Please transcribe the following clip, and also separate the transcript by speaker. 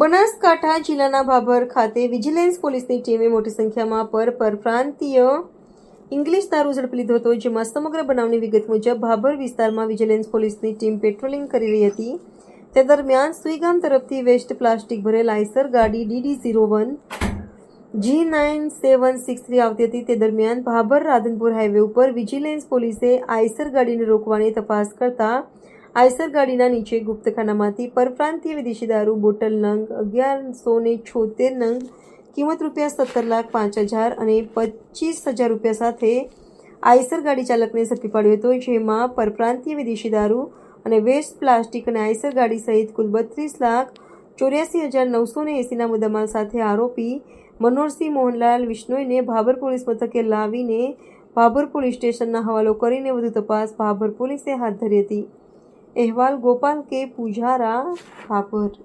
Speaker 1: બનાસકાંઠા જિલ્લાના ભાભર ખાતે વિજિલન્સ પોલીસની ટીમે મોટી સંખ્યામાં પર પરપ્રાંતીય ઇંગ્લિશ દારૂ ઝડપી લીધો હતો, જેમાં સમગ્ર બનાવની વિગત મુજબ ભાભર વિસ્તારમાં વિજિલન્સ પોલીસની ટીમ પેટ્રોલિંગ કરી રહી હતી. તે દરમિયાન સુઈગામ તરફથી વેસ્ટ પ્લાસ્ટિક ભરેલ આઈસર ગાડી DD zero one G nine seven six three આવતી હતી. તે દરમિયાન ભાભર રાધનપુર હાઈવે ઉપર વિજિલન્સ પોલીસે આઈસર ગાડીને રોકવાની તપાસ કરતા આઈસર ગાડીના નીચે ગુપ્તખાનામાંથી પરપ્રાંતીય વિદેશી દારૂ, બોટલ નંગ, અગિયારસો ને છોતેર નંગ, કિંમત રૂપિયા સત્તર લાખ પાંચ હજાર અને પચીસ હજાર રૂપિયા સાથે આઈસર ગાડી ચાલકને ઝડપી પાડ્યો હતો, જેમાં પરપ્રાંતીય વિદેશી દારૂ અને વેસ્ટ પ્લાસ્ટિક અને આઈસર ગાડી સહિત કુલ બત્રીસ લાખ ચોર્યાસી હજાર નવસો ને એંસીના મુદ્દામાલ સાથે આરોપી મનોહરસિંહ મોહનલાલ વિશ્નોઈને ભાભર પોલીસ મથકે લાવીને ભાભર પોલીસ સ્ટેશનના હવાલો કરીને વધુ તપાસ ભાભર પોલીસે હાથ ધરી હતી. अहवाल गोपाल के पुजारा हापर